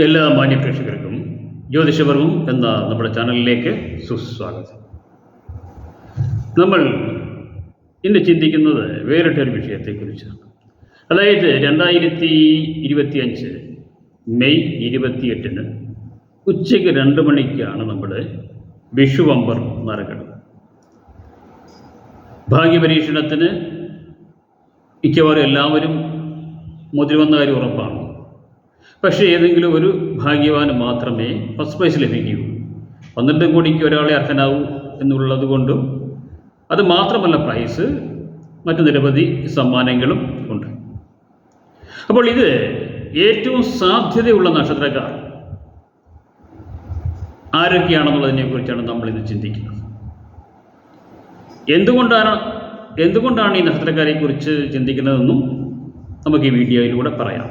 എല്ലാ മാന്യ പ്രേക്ഷകർക്കും ജ്യോതിഷപർവം എന്ന നമ്മുടെ ചാനലിലേക്ക് സുസ്വാഗതം. നമ്മൾ ഇന്ന് ചിന്തിക്കുന്നത് വേറിട്ടൊരു വിഷയത്തെക്കുറിച്ചാണ് അതായത് രണ്ടായിരത്തി ഇരുപത്തി അഞ്ച് മെയ് ഇരുപത്തിയെട്ടിന് ഉച്ചയ്ക്ക് രണ്ട് മണിക്കാണ് നമ്മുടെ വിഷുവമ്പർ നറുക്കെടുപ്പ്. ഭാഗ്യപരീക്ഷണത്തിന് മിക്കവാറും എല്ലാവരും മുതിർ വന്ന കാര്യം ഉറപ്പാണ്. പക്ഷേ ഏതെങ്കിലും ഒരു ഭാഗ്യവാന് മാത്രമേ ഫസ്റ്റ് പ്രൈസ് ലഭിക്കൂ പന്ത്രണ്ട് കോടിക്ക് ഒരാളെ അർഹനാവൂ എന്നുള്ളത് കൊണ്ടും അത് മാത്രമല്ല പ്രൈസ് മറ്റു നിരവധി സമ്മാനങ്ങളും ഉണ്ട്. അപ്പോൾ ഇത് ഏറ്റവും സാധ്യതയുള്ള നക്ഷത്രക്കാർ ആരൊക്കെയാണെന്നുള്ളതിനെ കുറിച്ചാണ് നമ്മൾ ഇത് ചിന്തിക്കുന്നത്. എന്തുകൊണ്ടാണ് എന്തുകൊണ്ടാണ് ഈ നക്ഷത്രക്കാരെ കുറിച്ച് ചിന്തിക്കുന്നതെന്നും നമുക്ക് ഈ വീഡിയോയിലൂടെ പറയാം.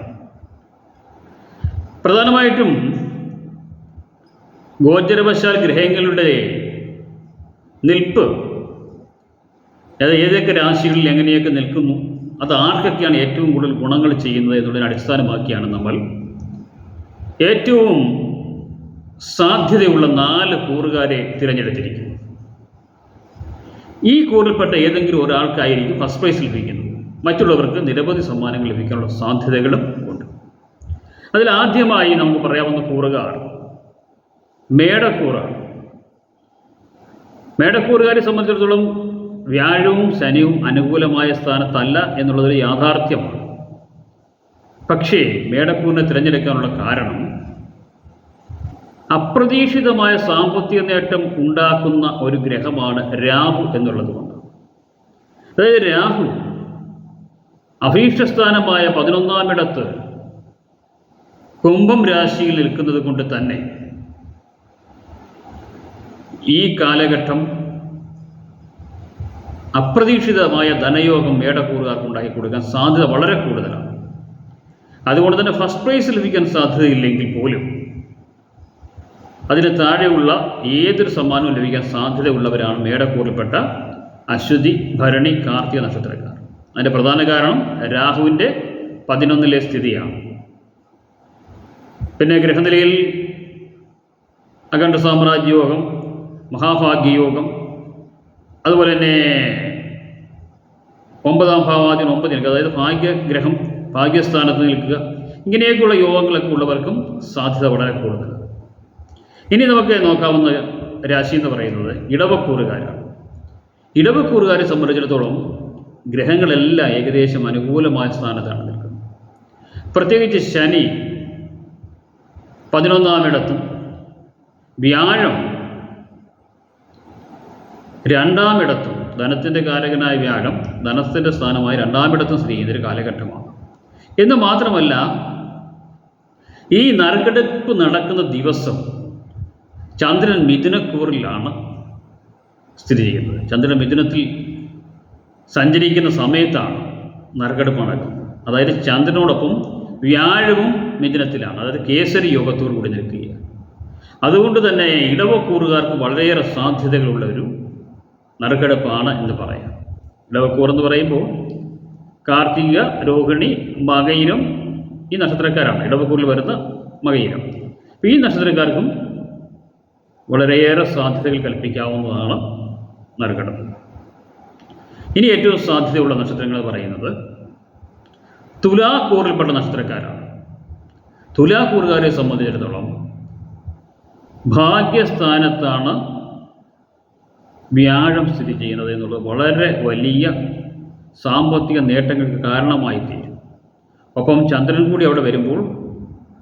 പ്രധാനമായിട്ടും ഗോചരവശാൽ ഗ്രഹങ്ങളുടെ നിൽപ്പ്. അത് ഏതൊക്കെ രാശികളിൽ എങ്ങനെയൊക്കെ നിൽക്കുന്നു അത് ആർക്കൊക്കെയാണ് ഏറ്റവും കൂടുതൽ ഗുണങ്ങൾ ചെയ്യുന്നത് എന്നുള്ളതിനെ അടിസ്ഥാനമാക്കിയാണ് നമ്മൾ ഏറ്റവും സാധ്യതയുള്ള നാല് കൂറുകാരെ തിരഞ്ഞെടുത്തിരിക്കുന്നത്. ഈ കൂറിൽപ്പെട്ട ഏതെങ്കിലും ഒരാൾക്കായിരിക്കും ഫസ്റ്റ് പ്രൈസ് ലഭിക്കുന്നത് മറ്റുള്ളവർക്ക് നിരവധി സമ്മാനങ്ങൾ ലഭിക്കാനുള്ള സാധ്യതകളും അതിൽ ആദ്യമായി നമുക്ക് പറയാവുന്ന കൂറുകാർ മേടക്കൂറാണ് മേടക്കൂറുകാരെ സംബന്ധിച്ചിടത്തോളം വ്യാഴവും ശനിയും അനുകൂലമായ സ്ഥാനത്തല്ല എന്നുള്ളതൊരു യാഥാർത്ഥ്യമാണ്. പക്ഷേ മേടക്കൂറിനെ തിരഞ്ഞെടുക്കാനുള്ള കാരണം അപ്രതീക്ഷിതമായ സാമ്പത്തിക നേട്ടം ഉണ്ടാക്കുന്ന ഒരു ഗ്രഹമാണ് രാഹു എന്നുള്ളതുകൊണ്ട് അതായത് രാഹു അഭീഷ്ടസ്ഥാനമായ പതിനൊന്നാമിടത്ത് കുംഭം രാശിയിൽ നിൽക്കുന്നത് കൊണ്ട് തന്നെ ഈ കാലഘട്ടം അപ്രതീക്ഷിതമായ ധനയോഗം മേടക്കൂറുകാർക്ക് ഉണ്ടാക്കി കൊടുക്കാൻ സാധ്യത വളരെ കൂടുതലാണ്. അതുകൊണ്ട് തന്നെ ഫസ്റ്റ് പ്രൈസ് ലഭിക്കാൻ സാധ്യതയില്ലെങ്കിൽ പോലും അതിന് താഴെയുള്ള ഏതൊരു സമ്മാനവും ലഭിക്കാൻ സാധ്യതയുള്ളവരാണ് മേടക്കൂറിൽപ്പെട്ട അശ്വതി ഭരണി കാർത്തിക നക്ഷത്രക്കാർ. അതിന്റെ പ്രധാന കാരണം രാഹുവിന്റെ പതിനൊന്നിലെ സ്ഥിതിയാണ്. പിന്നെ ഗ്രഹനിലയിൽ അഖണ്ഡ സാമ്രാജ്യയോഗം മഹാഭാഗ്യയോഗം അതുപോലെ തന്നെ ഒമ്പതാം ഭാവാദ്യം ഒമ്പത് നിൽക്കുക. അതായത് ഭാഗ്യഗ്രഹം ഭാഗ്യസ്ഥാനത്ത് നിൽക്കുക. ഇങ്ങനെയൊക്കെയുള്ള യോഗങ്ങളൊക്കെ ഉള്ളവർക്കും സാധ്യത വളരെ കൂടുതലാണ്. ഇനി നമുക്ക് നോക്കാവുന്ന രാശി എന്ന് പറയുന്നത് ഇടവക്കൂറുകാരാണ്. ഇടവക്കൂറുകാരെ സംബന്ധിച്ചിടത്തോളം ഗ്രഹങ്ങളെല്ലാം ഏകദേശം അനുകൂലമായ സ്ഥാനത്താണ് നിൽക്കുന്നത്. പ്രത്യേകിച്ച് ശനി പതിനൊന്നാമിടത്തും വ്യാഴം രണ്ടാമിടത്തും ധനത്തിന്റെ കാരകനായ വ്യാഴം ധനത്തിന്റെ സ്ഥാനമായി രണ്ടാമിടത്തും സ്ഥിതി ചെയ്യുന്നൊരു കാലഘട്ടമാണ്. എന്ന് മാത്രമല്ല ഈ നറുക്കെടുപ്പ് നടക്കുന്ന ദിവസം ചന്ദ്രൻ മിഥുനക്കൂറിലാണ് സ്ഥിതി ചെയ്യുന്നത്. ചന്ദ്രൻ മിഥുനത്തിൽ സഞ്ചരിക്കുന്ന സമയത്താണ് നറുക്കെടുപ്പ് നടക്കുന്നത്. അതായത് ചന്ദ്രനോടൊപ്പം വ്യാഴവും മിഥുനത്തിലാണ്. അതായത് കേസരി യോഗത്തോടു കൂടി നിൽക്കുകയാണ്. അതുകൊണ്ട് തന്നെ ഇടവക്കൂറുകാർക്ക് വളരെയേറെ സാധ്യതകളുള്ള ഒരു നറുക്കെടുപ്പാണ് എന്ന് പറയാം. ഇടവക്കൂർ എന്ന് പറയുമ്പോൾ കാർത്തിക രോഹിണി മകയിരം ഈ നക്ഷത്രക്കാരാണ്. ഇടവക്കൂറിൽ വരുന്ന മകയിരം. അപ്പോൾ ഈ നക്ഷത്രക്കാർക്കും വളരെയേറെ സാധ്യതകൾ കൽപ്പിക്കാവുന്നതാണ് നറുക്കെടുപ്പ്. ഇനി ഏറ്റവും സാധ്യതയുള്ള നക്ഷത്രങ്ങൾ പറയുന്നത് തുലാക്കൂറിൽപ്പെട്ട നക്ഷത്രക്കാരാണ്. തുലാക്കൂറുകാരെ സംബന്ധിച്ചിടത്തോളം ഭാഗ്യസ്ഥാനത്താണ് വ്യാഴം സ്ഥിതി ചെയ്യുന്നത് എന്നുള്ളത് വളരെ വലിയ സാമ്പത്തിക നേട്ടങ്ങൾക്ക് കാരണമായി തീരും ഒപ്പം ചന്ദ്രൻ കൂടി അവിടെ വരുമ്പോൾ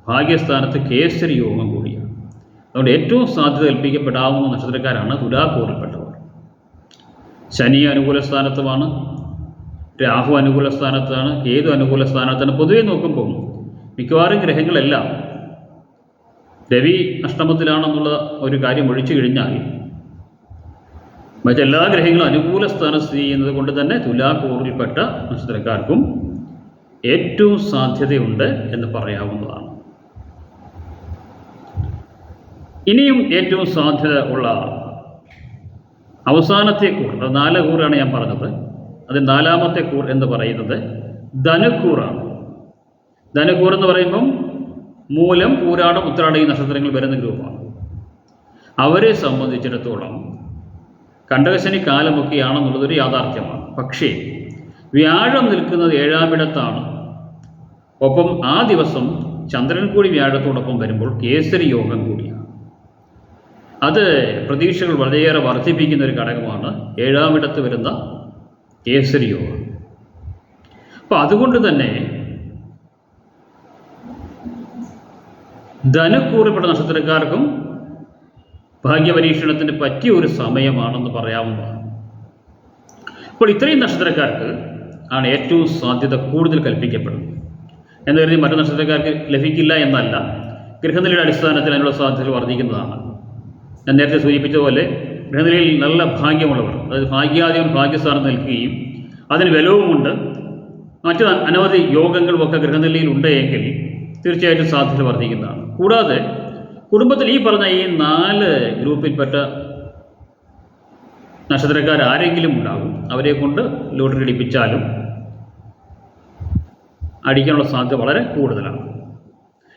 ഭാഗ്യസ്ഥാനത്ത് കേസരി യോഗം കൂടിയാണ്. അതുകൊണ്ട് ഏറ്റവും സാധ്യത കൽപ്പിക്കപ്പെടാവുന്ന നക്ഷത്രക്കാരാണ് തുലാക്കൂറിൽപ്പെട്ടവർ ശനി അനുകൂല സ്ഥാനത്തുമാണ്. രാഹു അനുകൂല സ്ഥാനത്താണ് കേതു അനുകൂല സ്ഥാനത്താണ്. പൊതുവെ നോക്കുമ്പോൾ മിക്കവാറും ഗ്രഹങ്ങളെല്ലാം രവി അഷ്ടമത്തിലാണെന്നുള്ള ഒരു കാര്യം ഒഴിച്ചു കഴിഞ്ഞാൽ മറ്റെല്ലാ ഗ്രഹങ്ങളും അനുകൂല സ്ഥാനം സ്ഥിതി ചെയ്യുന്നത് കൊണ്ട് തന്നെ തുലാക്കൂറിൽപ്പെട്ട നക്ഷത്രക്കാർക്കും ഏറ്റവും സാധ്യതയുണ്ട് എന്ന് പറയാവുന്നതാണ്. ഇനിയും ഏറ്റവും സാധ്യത ഉള്ള അവസാനത്തെ കൂർ നാല് കൂറാണ് ഞാൻ പറഞ്ഞത്. അത് നാലാമത്തെ കൂർ എന്ന് പറയുന്നത് ധനുക്കൂറാണ്. ധനുക്കൂർ എന്ന് പറയുമ്പം മൂലം പൂരാടം ഉത്രാടം ഈ നക്ഷത്രങ്ങൾ വരുന്ന ഗ്രൂപ്പാണ് അവരെ സംബന്ധിച്ചിടത്തോളം കണ്ടകശനി കാലമൊക്കെയാണെന്നുള്ളതൊരു യാഥാർത്ഥ്യമാണ്. പക്ഷേ വ്യാഴം നിൽക്കുന്നത് ഏഴാമിടത്താണ് ഒപ്പം ആ ദിവസം ചന്ദ്രൻ കൂടി വ്യാഴത്തോടൊപ്പം വരുമ്പോൾ കേസരി യോഗം കൂടിയാണ്. അത് പ്രതീക്ഷകൾ വളരെയേറെ വർദ്ധിപ്പിക്കുന്ന ഒരു ഘടകമാണ്. ഏഴാമിടത്ത് വരുന്ന കേസരി അപ്പൊ അതുകൊണ്ട് തന്നെ ധനക്കൂറിപ്പെട്ട നക്ഷത്രക്കാർക്കും ഭാഗ്യപരീക്ഷണത്തിന് പറ്റിയ ഒരു സമയമാണെന്ന് പറയാവുന്നതാണ് ഇപ്പോൾ ഇത്രയും നക്ഷത്രക്കാർക്ക് ആണ് ഏറ്റവും സാധ്യത കൂടുതൽ കൽപ്പിക്കപ്പെടുന്നത്. എന്ന് കരുതി മറ്റു നക്ഷത്രക്കാർക്ക് ലഭിക്കില്ല എന്നല്ല. ഗൃഹനിലയുടെ അടിസ്ഥാനത്തിൽ അതിനുള്ള സാധ്യത വർദ്ധിക്കുന്നതാണ്. ഞാൻ നേരത്തെ സൂചിപ്പിച്ച പോലെ ഗ്രഹനിലയിൽ നല്ല ഭാഗ്യമുള്ളവർ. അതായത് ഭാഗ്യാധിപൻ ഭാഗ്യസ്ഥാനം നിൽക്കുകയും അതിന് ബലവുമുണ്ട് മറ്റ് അനവധി യോഗങ്ങളും ഒക്കെ ഗ്രഹനിലയിൽ ഉണ്ടെങ്കിൽ തീർച്ചയായിട്ടും സാധ്യത വർദ്ധിക്കുന്നതാണ്. കൂടാതെ കുടുംബത്തിൽ ഈ പറഞ്ഞ ഈ നാല് ഗ്രൂപ്പിൽപ്പെട്ട നക്ഷത്രക്കാർ ആരെങ്കിലും ഉണ്ടാകും അവരെ കൊണ്ട് ലോട്ടറി അടിപ്പിച്ചാലും അടിക്കാനുള്ള സാധ്യത വളരെ കൂടുതലാണ്.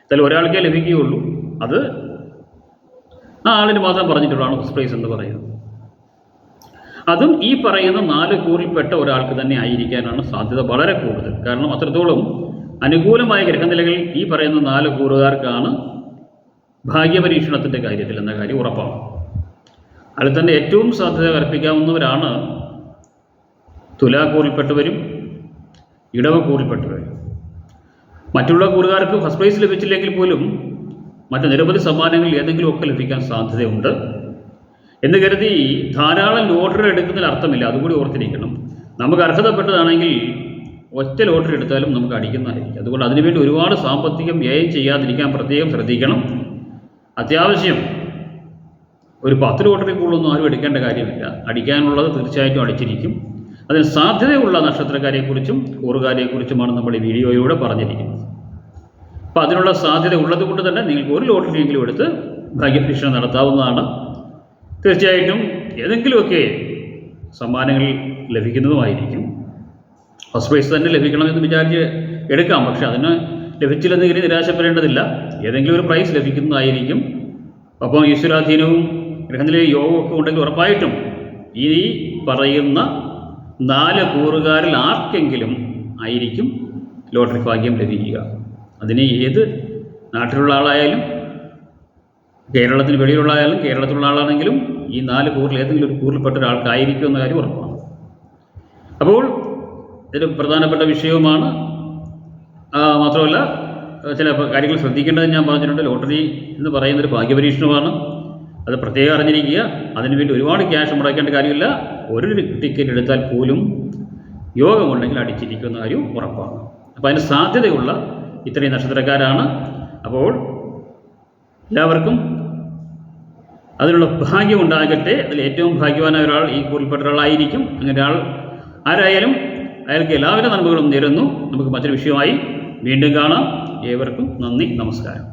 എന്തായാലും ഒരാൾക്കേ ലഭിക്കുകയുള്ളൂ. അത് ആ ആളിന് മാത്രം പറഞ്ഞിട്ടുള്ളതാണ് ഫസ്റ്റ് പ്രൈസ് എന്ന് പറയുന്നത്. അതും ഈ പറയുന്ന നാല് കൂറിൽപ്പെട്ട ഒരാൾക്ക് തന്നെ ആയിരിക്കാനാണ് സാധ്യത വളരെ കൂടുതൽ. കാരണം അത്രത്തോളം അനുകൂലമായ ഗ്രഹനിലകൾ ഈ പറയുന്ന നാല് കൂറുകാർക്കാണ് ഭാഗ്യപരീക്ഷണത്തിന്റെ കാര്യത്തിൽ എന്ന കാര്യം ഉറപ്പാണ്. അതിൽ തന്നെ ഏറ്റവും സാധ്യത കൽപ്പിക്കാവുന്നവരാണ് തുലാക്കൂറിൽപ്പെട്ടവരും ഇടവക്കൂറിൽപ്പെട്ടവരും. മറ്റുള്ള കൂറുകാർക്ക് ഫസ്റ്റ് പ്രൈസ് ലഭിച്ചില്ലെങ്കിൽ പോലും മറ്റ് നിരവധി സമ്മാനങ്ങൾ ഏതെങ്കിലുമൊക്കെ ലഭിക്കാൻ സാധ്യതയുണ്ട്. എന്ന് കരുതി ധാരാളം ലോട്ടറി എടുക്കുന്നതിൽ അർത്ഥമില്ല. അതുകൂടി ഓർത്തിരിക്കണം. നമുക്ക് അർഹതപ്പെട്ടതാണെങ്കിൽ ഒറ്റ ലോട്ടറി എടുത്താലും നമുക്ക് അടിക്കുന്നതായിരിക്കും. അതുകൊണ്ട് അതിനുവേണ്ടി ഒരുപാട് സാമ്പത്തികം വ്യയം ചെയ്യാതിരിക്കാൻ പ്രത്യേകം ശ്രദ്ധിക്കണം. അത്യാവശ്യം ഒരു പത്ത് ലോട്ടറി കൂടുതലൊന്നും ആരും എടുക്കേണ്ട കാര്യമില്ല. അടിക്കാനുള്ളത് തീർച്ചയായിട്ടും അടിച്ചിരിക്കും. അതിന് സാധ്യതയുള്ള നക്ഷത്രക്കാരെക്കുറിച്ചും കൂറുകാരെക്കുറിച്ചുമാണ് നമ്മൾ ഈ വീഡിയോയിലൂടെ പറഞ്ഞിരിക്കുന്നത്. അപ്പോൾ അതിനുള്ള സാധ്യത ഉള്ളത് കൊണ്ട് തന്നെ നിങ്ങൾക്ക് ഒരു ലോട്ടറിയെങ്കിലും എടുത്ത് ഭാഗ്യപരീക്ഷണം നടത്താവുന്നതാണ്. തീർച്ചയായിട്ടും ഏതെങ്കിലുമൊക്കെ സമ്മാനങ്ങൾ ലഭിക്കുന്നതുമായിരിക്കും. ഫസ്റ്റ് പ്രൈസ് തന്നെ ലഭിക്കണമെന്ന് വിചാരിച്ച് എടുക്കാം. പക്ഷെ അതിന് ലഭിച്ചില്ലെന്ന് കരുതി നിരാശപ്പെടേണ്ടതില്ല. ഏതെങ്കിലും ഒരു പ്രൈസ് ലഭിക്കുന്നതായിരിക്കും. അപ്പം ഈശ്വരാധീനവും ഗ്രഹനിലെ യോഗവും ഒക്കെ ഉണ്ടെങ്കിൽ ഉറപ്പായിട്ടും ഈ പറയുന്ന നാല് കൂറുകാരിൽ ആർക്കെങ്കിലും ആയിരിക്കും ലോട്ടറി ഭാഗ്യം ലഭിക്കുക. അതിന് ഏത് നാട്ടിലുള്ള ആളായാലും കേരളത്തിന് വെളിയിലുള്ള ആയാലും കേരളത്തിലുള്ള ആളാണെങ്കിലും ഈ നാല് കൂറിൽ ഏതെങ്കിലും ഒരു കൂറിൽപ്പെട്ട ഒരാൾക്കായിരിക്കും എന്ന കാര്യം ഉറപ്പാണ്. അപ്പോൾ ഇതൊരു പ്രധാനപ്പെട്ട വിഷയവുമാണ് മാത്രമല്ല ചില കാര്യങ്ങൾ ശ്രദ്ധിക്കേണ്ടത് ഞാൻ പറഞ്ഞിട്ടുണ്ട്. ലോട്ടറി എന്ന് പറയുന്നൊരു ഭാഗ്യപരീക്ഷണമാണ്. അത് പ്രത്യേകം അറിഞ്ഞിരിക്കുക. അതിനുവേണ്ടി ഒരുപാട് ക്യാഷ് മുടക്കേണ്ട കാര്യമില്ല. ഒരു ടിക്കറ്റ് എടുത്താൽ പോലും യോഗമുണ്ടെങ്കിൽ അടിച്ചിരിക്കുന്ന കാര്യം ഉറപ്പാണ്. അപ്പോൾ അതിന് സാധ്യതയുള്ള ഇത്രയും നക്ഷത്രക്കാരാണ്. അപ്പോൾ എല്ലാവർക്കും അതിനുള്ള ഭാഗ്യം ഉണ്ടാകട്ടെ. അതിൽ ഏറ്റവും ഭാഗ്യവാനായ ഒരാൾ ഈ കൂറിൽപ്പെട്ട ഒരാളായിരിക്കും. അങ്ങനെ ഒരാൾ ആരായാലും അയാൾക്ക് എല്ലാവരും നന്മകളും നേരുന്നു. നമുക്ക് മറ്റൊരു വിഷയമായി വീണ്ടും കാണാം. ഏവർക്കും നന്ദി നമസ്കാരം.